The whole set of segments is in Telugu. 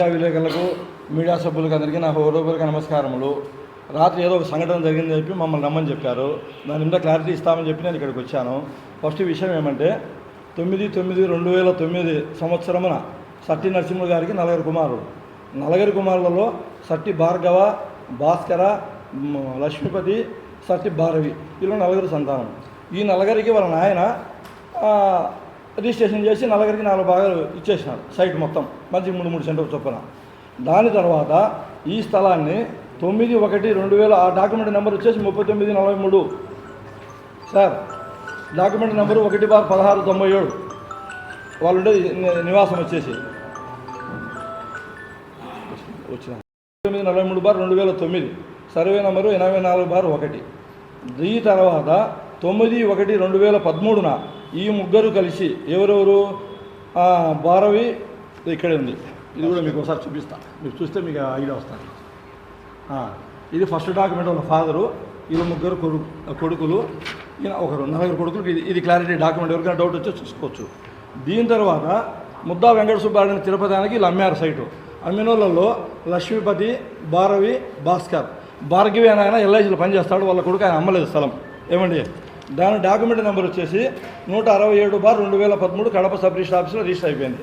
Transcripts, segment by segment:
మీడియా విలేకరులకు మీడియా సభ్యులకు అందరికీ నా హృదయపూర్వక నమస్కారములు. రాత్రి ఏదో ఒక సంఘటన జరిగిందని చెప్పి మమ్మల్ని రమ్మని చెప్పారు. దాని మీద క్లారిటీ ఇస్తామని చెప్పి నేను ఇక్కడికి వచ్చాను. ఫస్ట్ విషయం ఏమంటే తొమ్మిది తొమ్మిది రెండు వేల తొమ్మిది సంవత్సరమున సట్టి నరసింహ గారికి నలుగురు కుమారుడు. నలగరి కుమారులలో సట్టి భార్గవ భాస్కర లక్ష్మీపతి సట్టి భారవి. వీళ్ళు నలుగురు సంతానం. ఈ నలుగురికి వాళ్ళ నాయన రిజిస్ట్రేషన్ చేసి నలుగురికి నాలుగు భాగాలు ఇచ్చేసినారు సైట్ మొత్తం మంచి మూడు మూడు సెంటర్ చొప్పున. దాని తర్వాత ఈ స్థలాన్ని తొమ్మిది ఒకటి రెండు వేల ఆ డాక్యుమెంట్ నెంబర్ వచ్చేసి ముప్పై తొమ్మిది నలభై మూడు. సార్ డాక్యుమెంట్ నెంబరు ఒకటి బార్ పదహారు తొంభై ఏడు. వాళ్ళు నివాసం వచ్చేసి. వచ్చిన తొమ్మిది నలభై మూడు బార్ రెండు వేల తొమ్మిది. సర్వే నెంబరు ఎనభై నాలుగు బార్ ఒకటి. ఈ తర్వాత తొమ్మిది ఒకటి రెండు వేల పదమూడున ఈ ముగ్గురు కలిసి ఎవరెవరు? భారవి ఇక్కడే ఉంది. ఇది కూడా మీకు ఒకసారి చూపిస్తా. మీరు చూస్తే మీకు ఐడియా వస్తాను ఇది ఫస్ట్ డాక్యుమెంట్ వాళ్ళ ఫాదరు ఈ ముగ్గురు కొడుకు కొడుకులు ఈయన ఒకరు నలుగురు కొడుకులు. ఇది ఇది క్లారిటీ డాక్యుమెంట్. ఎవరికైనా డౌట్ వచ్చి చూసుకోవచ్చు. దీని తర్వాత ముద్దా వెంకట సుబ్బారాయణ తిరుపతి ఆయనకి వీళ్ళు అమ్మారు సైటు. అమ్మినోళ్ళల్లో లక్ష్మీపతి భారవి భాస్కర్. భార్గవి అని ఆయన ఎల్ఐసీలో పనిచేస్తాడు. వాళ్ళ కొడుకు ఆయన అమ్మలేదు స్థలం. ఏమండి? దాని డాక్యుమెంట్ నెంబర్ వచ్చేసి నూట అరవై ఏడు బార్ రెండు వేల పదమూడు కడప సబ్ రిజిస్టర్ ఆఫీస్లో రిజిస్టర్ అయిపోయింది.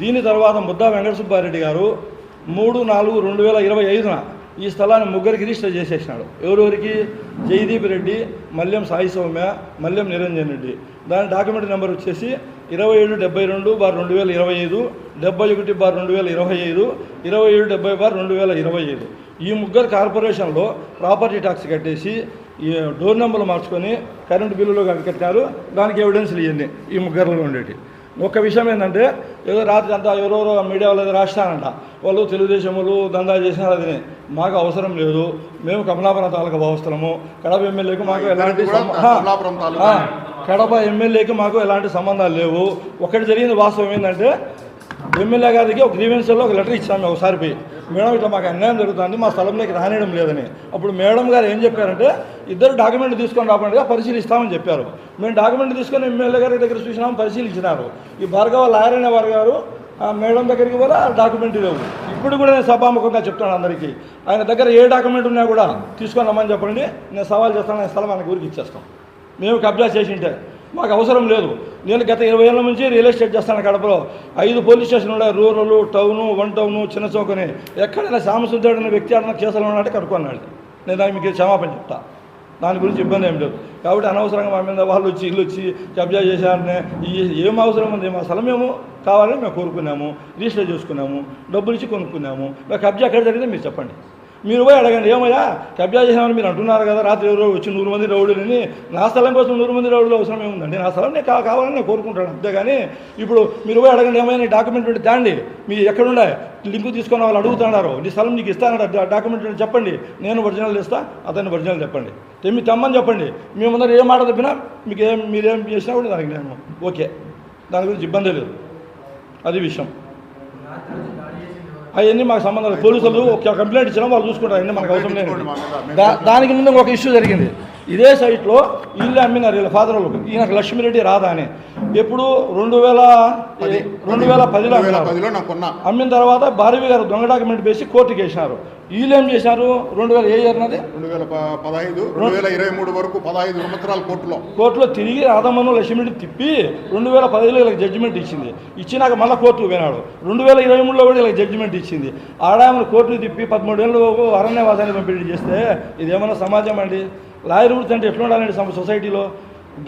దీని తర్వాత ముద్దా వెంకట సుబ్బారెడ్డి గారు మూడు నాలుగు రెండు వేల ఇరవై ఐదున ఈ స్థలాన్ని ముగ్గురికి రిజిస్టర్ చేసేసినాడు. ఎవరెవరికి? జయదీప్ రెడ్డి మల్యం సాయి సౌమ్య మల్యం నిరంజన్ రెడ్డి. దాని డాక్యుమెంట్ నెంబర్ వచ్చేసి ఇరవై ఏడు డెబ్బై రెండు బార్ రెండు వేల ఇరవై ఐదు డెబ్బై ఒకటి బార్ రెండు వేల ఇరవై ఐదు ఇరవై ఏడు డెబ్బై బార్ రెండు వేల ఇరవై ఐదు. ఈ ముగ్గురు కార్పొరేషన్లో ప్రాపర్టీ ట్యాక్స్ కట్టేసి ఈ డోర్ నెంబర్లు మార్చుకొని కరెంటు బిల్లులు కట్టారు. దానికి ఎవిడెన్స్లు ఇవన్నీ. ఈ ముగ్గురులో ఉండేవి ఒక విషయం ఏంటంటే ఏదో రాత్రి అంతా ఎవరెవరో మీడియా వాళ్ళు రాస్తానంట వాళ్ళు తెలుగుదేశములు దందా చేసినారు అది. మాకు అవసరం లేదు. మేము కమలాపురం తాలూకా భావస్థలము కడప ఎమ్మెల్యేకి మాకు ఎలాంటి కడప ఎమ్మెల్యేకి మాకు ఎలాంటి సంబంధాలు లేవు. ఒకటి జరిగింది వాస్తవం ఏంటంటే ఎమ్మెల్యే గారికి ఒక గ్రీవెన్స్లో ఒక లెటర్ ఇచ్చాము ఒకసారి పోయి. మేడం ఇట్లా మాకు అన్యాయం జరుగుతుంది మా స్థలంలోకి రానియడం లేదని. అప్పుడు మేడం గారు ఏం చెప్పారంటే ఇద్దరు డాక్యుమెంట్ తీసుకొని రాబడిగా పరిశీలిస్తామని చెప్పారు. మేము డాక్యుమెంట్ తీసుకొని ఎమ్మెల్యే గారి దగ్గర చూసినాము పరిశీలించినారు. ఈ భార్గవ లాయర్ అనే వారు గారు ఆ మేడం దగ్గరికి కూడా ఆ డాక్యుమెంట్ లేవు. ఇప్పుడు కూడా నేను సభాముఖంగా చెప్తాను అందరికీ. ఆయన దగ్గర ఏ డాక్యుమెంట్ ఉన్నా కూడా తీసుకొని రమ్మని చెప్పండి నేను సవాల్ చేస్తాను నేను స్థలం ఆయన ఊరికి ఇచ్చేస్తాం. మేము కబ్జా చేసి ఉంటే మాకు అవసరం లేదు. నేను గత ఇరవై ఏళ్ళ నుంచి రియల్ ఎస్టేట్ చేస్తాను కడపలో. ఐదు పోలీస్ స్టేషన్లు ఉన్నాయి. రూరల్ టౌను వన్ టౌను చిన్న చౌకని. ఎక్కడైనా శ్యామసుందరుడు అనే వ్యక్తి అన్న కేసులు ఉన్నట్టు కనుక్కున్నాడు. నేను దానికి మీకు క్షమాపణ చెప్తా. దాని గురించి ఇబ్బంది ఏం లేదు. కాబట్టి అనవసరంగా మా మీద వాళ్ళు వచ్చి ఇల్లు వచ్చి కబ్జా చేశారనే ఈ ఏం అవసరం ఉంది? మా స్థలం మేము కావాలని మేము కోరుకున్నాము. రిజిస్టర్ చేసుకున్నాము. డబ్బులు ఇచ్చి కొనుక్కున్నాము. మరి కబ్జా ఎక్కడ జరిగితే మీరు చెప్పండి. మీరు పోయి అడగండి ఏమయ్యా కబ్జా చేసామని మీరు అంటున్నారు కదా రాత్రి ఎవరో వచ్చి నూరు మంది రౌడీలని నా స్థలం కోసం నూరు మంది రౌడీలు అవసరం ఏముందండి నా స్థలం నేను కావాలని నేను కోరుకుంటాను అంతేగాని ఇప్పుడు మీరు పోయి అడగండి ఏమైనా డాక్యుమెంట్ ఉంటే తేండి మీ ఎక్కడుండే? లింకు తీసుకున్న వాళ్ళు అడుగుతున్నారు. నీ స్థలం నీకు ఇస్తానంట డాక్యుమెంట్ ఉంటే చెప్పండి. నేను ఒరిజినల్ ఇస్తా అతన్ని ఒరిజినల్ చెప్పండి. తెమ్మి తెమ్మని చెప్పండి. మీ ముందర ఏం మాట తప్పినా మీకు ఏం మీరేం చేసినా కూడా దానికి నేను ఓకే. దాని గురించి ఇబ్బంది లేదు. అది విషయం. అవన్నీ మాకు సంబంధం పోలీసులు ఒక కంప్లైంట్ ఇచ్చినా వాళ్ళు చూసుకుంటారు. మనకు అవసరం లేదు. దానికి ముందు ఒక ఇష్యూ జరిగింది. ఇదే సైట్లో ఇల్లు అమ్మినారు వీళ్ళ ఫాదర్ వాళ్ళు ఈయనకు లక్ష్మీరెడ్డి రాదా అని. ఎప్పుడు రెండు వేల. రెండు వేల పదిలో అమ్మిన తర్వాత భారవి గారు దొంగ డాక్యుమెంట్ వేసి కోర్టుకి వేసినారు. వీళ్ళు ఏం చేశారు? రెండు వేల ఏ ఇయర్ నాది? రెండు వేల పదహైదు రెండు వేల ఇరవై మూడు వరకు పదహైదు సంవత్సరాల కోర్టులో. కోర్టులో తిరిగి రాధమ్మను లక్ష్మీరెడ్డి తిప్పి రెండు వేల పదిలో వీళ్ళకి జడ్జిమెంట్ ఇచ్చింది. ఇచ్చినాక మళ్ళీ కోర్టుకు పోయినాడు. రెండు వేల ఇరవై మూడులో కూడా వీళ్ళకి జడ్జిమెంట్ ఇచ్చింది. ఆడామను కోర్టును తిప్పి పదమూడేళ్ళు అరణ్యవాసాన్ని పంపిణీ చేస్తే ఇదేమన్నా సమాజం అండి? లాయర్ వృత్తి అంటే ఎట్లా ఉండాలండి సొసైటీలో?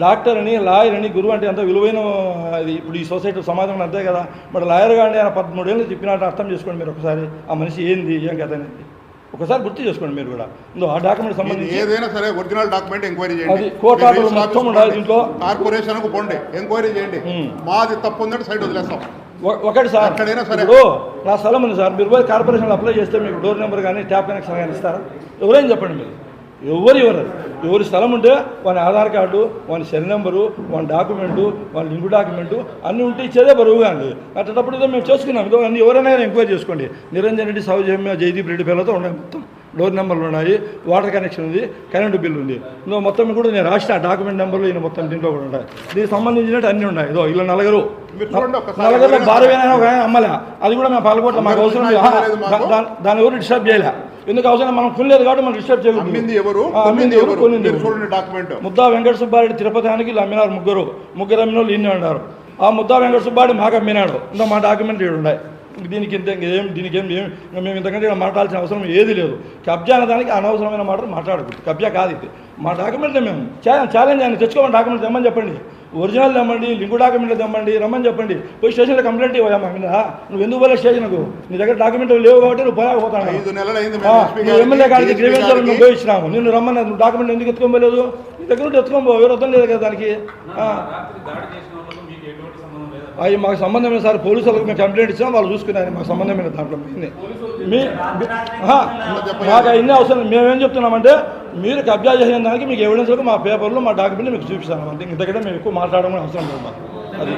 డాక్టర్ అని లాయర్ అని గురువు అంటే ఎంత విలువైన అది ఇప్పుడు ఈ సొసైటీ సమాజంలో అంతే కదా. మరి లాయర్ కానీ ఆయన పదమూడేళ్ళు తిప్పినట్టు అర్థం చేసుకోండి మీరు ఒకసారి. ఆ మనిషి ఏంది ఏం కథ అనేది. ఒకసారి గుర్తు చేసుకోండి మీరు కూడా. ఇందో ఆ డాక్యుమెంట్ సంబంధించి ఏదైనా సరే ఒరిజినల్ డాక్యుమెంట్ ఎంక్వైరీ అది చేయండి కోర్టు మీ ఆర్డర్లు రిజిస్టర్ మొత్తం ఉండాలి. దీంట్లో. కార్పొరేషన్కు పోండి ఎంక్వైరీ చేయండి. మాది తప్పు ఉందంటే సైడ్ వదిలేస్తాం. ఒకటి సార్ ఎక్కడైనా సరే. ఇప్పుడు నా స్థలం ఉంది సార్. మీరు పోయి కార్పొరేషన్లో అప్లై చేస్తే మీకు డోర్ నెంబర్ కానీ ట్యాప్ కనెక్షన్ కానీ ఇస్తారా? ఎవరైనా చెప్పండి మీరు? ఎవరు ఎవరు ఎవరి స్థలం ఉంటే వాని ఆధార్ కార్డు వాని సెల్ నెంబరు వాని డాక్యుమెంటు వాని లింక్ డాక్యుమెంటు అన్నీ ఉంటే ఇచ్చేదే బరువుగా అండి అట్లాంటప్పుడు ఇదో మేము చేసుకున్నాం. ఇదో అన్ని ఎవరైనా ఎంక్వైరీ చేసుకోండి. నిరంజన్ రెడ్డి సౌజన్య జయదీప్ రెడ్డి పేర్లతో ఉన్నాయి మొత్తం. డోర్ నెంబర్లు ఉన్నాయి వాటర్ కనెక్షన్ ఉంది కరెంటు బిల్ ఉంది. ఇందులో మొత్తం కూడా నేను రాసిన డాక్యుమెంట్ నెంబర్లు ఈయన మొత్తం దీంట్లో కూడా ఉంటాయి. దీనికి సంబంధించినట్టు అన్నీ ఉన్నాయి. ఇదో ఇలా నలుగురు. మీరు చూడండి ఒక్కసారి. నలుగురు భార్యమైన ఒక ఆయన అమ్మలే. అది కూడా మేము పాల్గొట్ల మాకు అవసరం లేదు. అందరికీ లేదు మాకు. దా- దాన్ని ఎవరు డిస్టర్బ్ చేయలే. ఎందుకు అవసరం? మనం కొనలేదు కాబట్టి మనం డిస్టర్బ్ చేయకూడదు. ముద్దా వెంకట సుబ్బారెడ్డి తిరుపతి అమ్మినారు ముగ్గురు. ముగ్గురు అమ్మిన వాళ్ళు ఇన్ని ఉన్నారు. ఆ ముద్దా వెంకట సుబ్బారెడ్డి మాకు అమ్మినాడు. ఇంకా మా డాక్యుమెంట్ ఇక్కడ ఉన్నాయి. దీనికి ఇంత ఏం దీనికి ఏం ఏం ఇంకా మేము ఇంతకంటే మాట్లాడాల్సిన అవసరం ఏది లేదు. కబ్జా అనే దానికి అనవసరమైన మాటలు మాట్లాడకూడదు. కబ్జా కాదు ఇది. మా డాక్యుమెంట్ మేము ఛాలెంజ్ ఛాలెంజ్ అని తెచ్చుకోమని డాక్యుమెంట్ తెమ్మని చెప్పండి. ఒరిజినల్ తెమ్మండి లింకు డాక్యుమెంట్లు తెమ్మండి రమ్మని చెప్పండి. పోయి స్టేషన్లో కంప్లైంట్ ఇవ్వయా మా మీద. నువ్వు ఎందుకు పోలే స్టేషన్కు? నీ దగ్గర డాక్యుమెంట్లు లేవు కాబట్టి నువ్వు నువ్వు గారికి, ఎమ్మెల్యే గారికి DSP గ్రీవెన్స్ పోయి ఇచ్చినాము నిన్ను రమ్మని నువ్వు డాక్యుమెంట్ ఎందుకు ఎత్తుకోలేదు నీ దగ్గర ఉంటే ఎత్తుకోబో ఎవరు వద్దని లేదు కదా దానికి? అవి మాకు సంబంధం లేదు సార్ పోలీసు వాళ్ళకి మేము కంప్లైంట్ ఇచ్చాం వాళ్ళు చూసుకున్నారు. మాకు సంబంధం లేదు దాంట్లో మీ మాకు అన్నీ అవసరం. మేమేం చెప్తున్నామంటే మీరు కబ్జా చేసిన దానికి మీకు ఎవిడెన్స్ మా పేపర్లో మా డాక్యుమెంట్ మీకు చూపిస్తాను. అంతే ఇంతకంటే మేము ఎక్కువ మాట్లాడడం కూడా అవసరం లేదు మాకు. అది.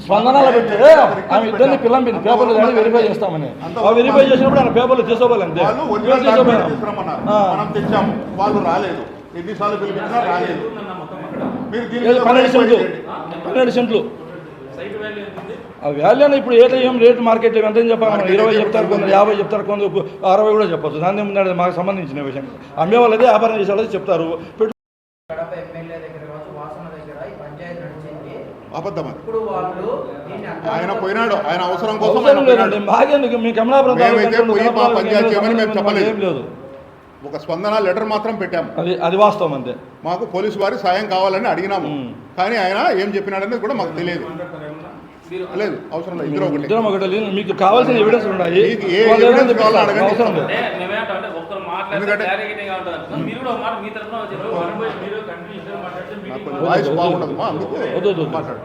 స్పందనాలు పెట్టాం. ఆమె ఇద్దరిని పిల్లం పిల్లి పేపర్లు కానీ వెరిఫై చేస్తామని. ఆ వెరిఫై చేసినప్పుడు ఆయన పేపర్లు తీసుకోవాలి అంతే. వాళ్ళు ఒరిజినల్ డాక్యుమెంట్ తీసుకోపోయినాం. తీసుకురమ్మన్నారు. ఆ. మనం తెచ్చాము. వాళ్ళు రాలేదు. ఎన్నిసార్లు పిలిపించినా రాలేదు. మీరు పన్నెండు సెంట్లు. చేయండి. పన్నెండు సెంట్లు. సైట్ వాల్యూ ఎంత ఉంది ఆ వాల్యూ అని ఇప్పుడు ఏదో ఏం రేటు మార్కెట్ ఎంత అని చెప్పాలి ఇరవై చెప్తారు కొందరు యాభై చెప్తారు కొందరు అరవై కూడా చెప్పచ్చు. దాని ముందు మాకు సంబంధించిన విషయం. అమ్మే వాళ్ళదే వ్యాపారం చేసే వాళ్ళది చెప్తారు. పెట్టు కడప ఎమ్మెల్యే దగ్గర కావచ్చు వాసన దగ్గర ఈ పంచాయతీ నడిచింది. అబద్ధం అది. ఇప్పుడు వాళ్ళు దీన్ని ఆయన పోయినాడు. ఆయన అవసరం కోసం మాకెందుకు? మీ కమలాపురం పోయి పంచాయతీ ఏం చేయమని మేము చెప్పలేదు. ఒక స్పందన లెటర్ మాత్రం పెట్టాము అది అది వాస్తవం అంతే మాకు పోలీసు వారి సాయం కావాలని అడిగినాము. కానీ ఆయన ఏం చెప్పినాడనేది కూడా మాకు తెలియదు లేదు అవసరం లేదు ఇద్దరు ఒకటి ఇద్దరం ఒకటి లేదు. మీకు కావాల్సిన ఎవిడెన్స్ ఉన్నాయి మీకు ఏ వాళ్ళు ఏమైనా కావాలో. అడగండి. అవసరం లేదు ఎందుకంటే- నాకు కొంచెం వాయిస్ బాగుండదు మా అందుకు వద్దు వద్దు వద్దు. మాట్లాడు.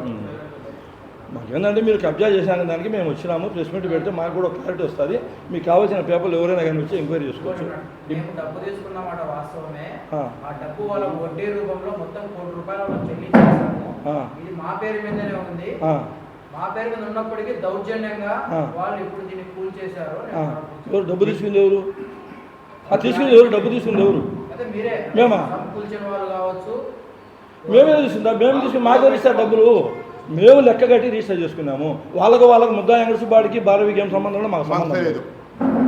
మాకేందంటే మీరు కబ్జా చేశారనే దానికి మేము వచ్చినాము. ప్రెస్ మీట్ పెడితే మాకు కూడా క్లారిటీ వస్తుంది. మీకు కావాల్సిన పేపర్లు ఎవరైనా కానీ వచ్చి ఎంక్వైరీ చేసుకోవచ్చు. మేము డబ్బు తీసుకున్నమాట వాస్తవమే. ఆ. ఆ డబ్బు వాళ్ళ వడ్డీ రూపంలో మొత్తం కోటి రూపాయలు వాళ్ళకి చెల్లించేసాము ఆ. ఇది మా పేరు మీదనే ఉంది. మా పేరు మీద ఉన్నప్పటికీ దౌర్జన్యంగా. వాళ్ళు ఇప్పుడు దీన్ని కూల్ చేశారు. ఎవరు డబ్బు తీసుకుంది ఎవరు? ఆ తీసుకుంది ఎవరు? డబ్బు తీసుకుంది ఎవరు? మేమా? కూల్చిన వాళ్ళు కావచ్చు. మేమే తీసుకుందా మేము తీసుకుని మాకే ఇస్తారు డబ్బులు. మేము లెక్క కట్టి రిజిస్టర్ చేసుకున్నాము. వాళ్ళకు వాళ్ళకు ముద్దా వెంకటసుబాడికి భారవికి ఏం సంబంధం కూడా మాకు సంబంధం లేదు.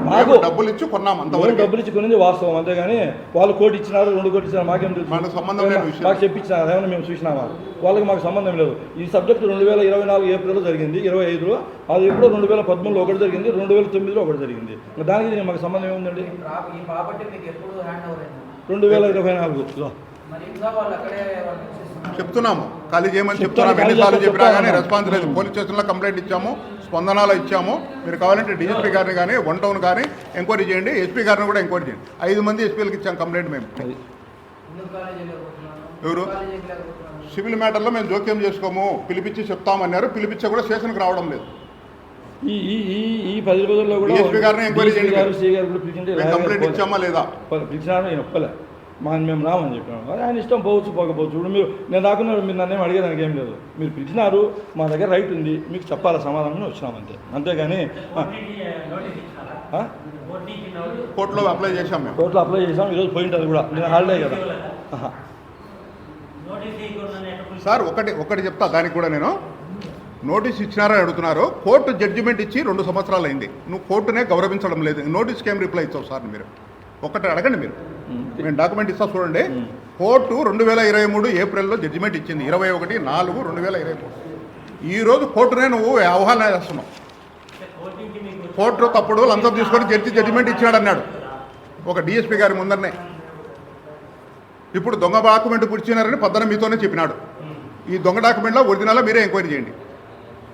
మాకు డబ్బులు ఇచ్చి కొన్నాం అంతవరకు. డబ్బులు ఇచ్చి కొనింది వాస్తవం అంతేగాని వాళ్ళు కోటి ఇచ్చినారు రెండు కోటి ఇచ్చినారు మాకేం తెలుసు? మనకు సంబంధం లేని విషయం. మాకు చెప్పించినారు ఏమైనా మేము చూసినామా? వాళ్ళకి మాకు సంబంధం లేదు. ఈ సబ్జెక్ట్ రెండు వేల ఇరవై నాలుగు ఏప్రిల్లో జరిగింది ఇరవై ఐదులో. అది ఎప్పుడో రెండు వేల పదమూడులో ఒకటి జరిగింది రెండు వేల తొమ్మిదిలో ఒకటి జరిగింది. దానికి మాకు సంబంధం ఏముందండి? ఈ ప్రా- ఈ ప్రాపర్టీ మీకు ఎప్పుడు హ్యాండ్ ఓవర్ అయింది? రెండు వేల ఇరవై నాలుగులో చెప్తున్నాము. ఖాళీ చేయమని చెప్తాను, చెప్తున్నాము. ఎన్నిసార్లు చెప్పినా కానీ. రెస్పాన్స్ లేదు. పోలీస్ స్టేషన్లో కంప్లైంట్ ఇచ్చాము స్పందనాలు ఇచ్చాము. మీరు కావాలంటే డీజీపీ గారిని కానీ వన్ టౌన్ కానీ ఎంక్వైరీ చేయండి. ఎస్పీ గారిని కూడా ఎంక్వైరీ చేయండి. ఐదు మంది ఎస్పీలకు ఇచ్చాం కంప్లైంట్ మేము. ఎవరు? సివిల్ మ్యాటర్లో మేము జోక్యం చేసుకోము. పిలిపించి చెప్తామన్నారు. పిలిపించే కూడా స్టేషన్కి రావడం లేదు. ఈ ఈ ఈ ఈ పది రోజుల్లో కూడా ఎంక్వైరీ చేయండి. కంప్లైంట్ ఇచ్చామా లేదా? పోలే. పిలిచినారు నేను ఒప్పలే. మా మేము రామని చెప్పాను అది ఆయన ఇష్టం పోవచ్చు పోకపోవచ్చు. ఇప్పుడు మీరు నేను రాకుండా మీరు నన్ను అడిగేదానికి ఏం లేదు. మీరు పిలిచినారు మా దగ్గర రైట్ ఉంది మీకు చెప్పాలా సమాధానం వచ్చినాం అంతే. అంతేగాని? కోర్టులో అప్లై చేశాం మేము. కోర్టులో అప్లై చేసాం ఈరోజు అది కూడా. నేను హాలిడే కదా. సార్ ఒకటి ఒకటి చెప్తా దానికి కూడా నేను. నోటీస్ ఇచ్చినారని అడుగుతున్నారు. కోర్టు జడ్జిమెంట్ ఇచ్చి రెండు సంవత్సరాలు అయింది. నువ్వు కోర్టునే గౌరవించడం లేదు. నోటీస్కి ఏం రిప్లై ఇచ్చావు సార్ మీరు? ఒకటి అడగండి మీరు. నేను డాక్యుమెంట్ ఇస్తా చూడండి. కోర్టు రెండు వేల ఇరవై మూడు ఏప్రిల్లో జడ్జిమెంట్ ఇచ్చింది. ఇరవై ఒకటి నాలుగు రెండు వేల ఇరవై మూడు. ఈరోజు కోర్టునే నువ్వు ఆహ్వానం చేస్తున్నావు. కోర్టు తప్పుడు లంచం తీసుకొని జడ్జి జడ్జిమెంట్ ఇచ్చాడు అన్నాడు ఒక డిఎస్పీ గారి ముందరనే. ఇప్పుడు దొంగ డాక్యుమెంట్ పుడిచినారని పద్దన మీతోనే చెప్పినాడు. ఈ దొంగ డాక్యుమెంట్లో ఒరిజినల్ మీరే ఎంక్వైరీ చేయండి.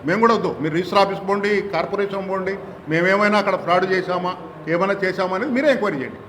మేము కూడా వద్దు. మీరు రిజిస్టర్ ఆఫీస్ పోండి కార్పొరేషన్ పోండి. మేమేమైనా అక్కడ ఫ్రాడ్ చేశామా ఏమైనా చేశామా అనేది మీరే ఎంక్వైరీ చేయండి.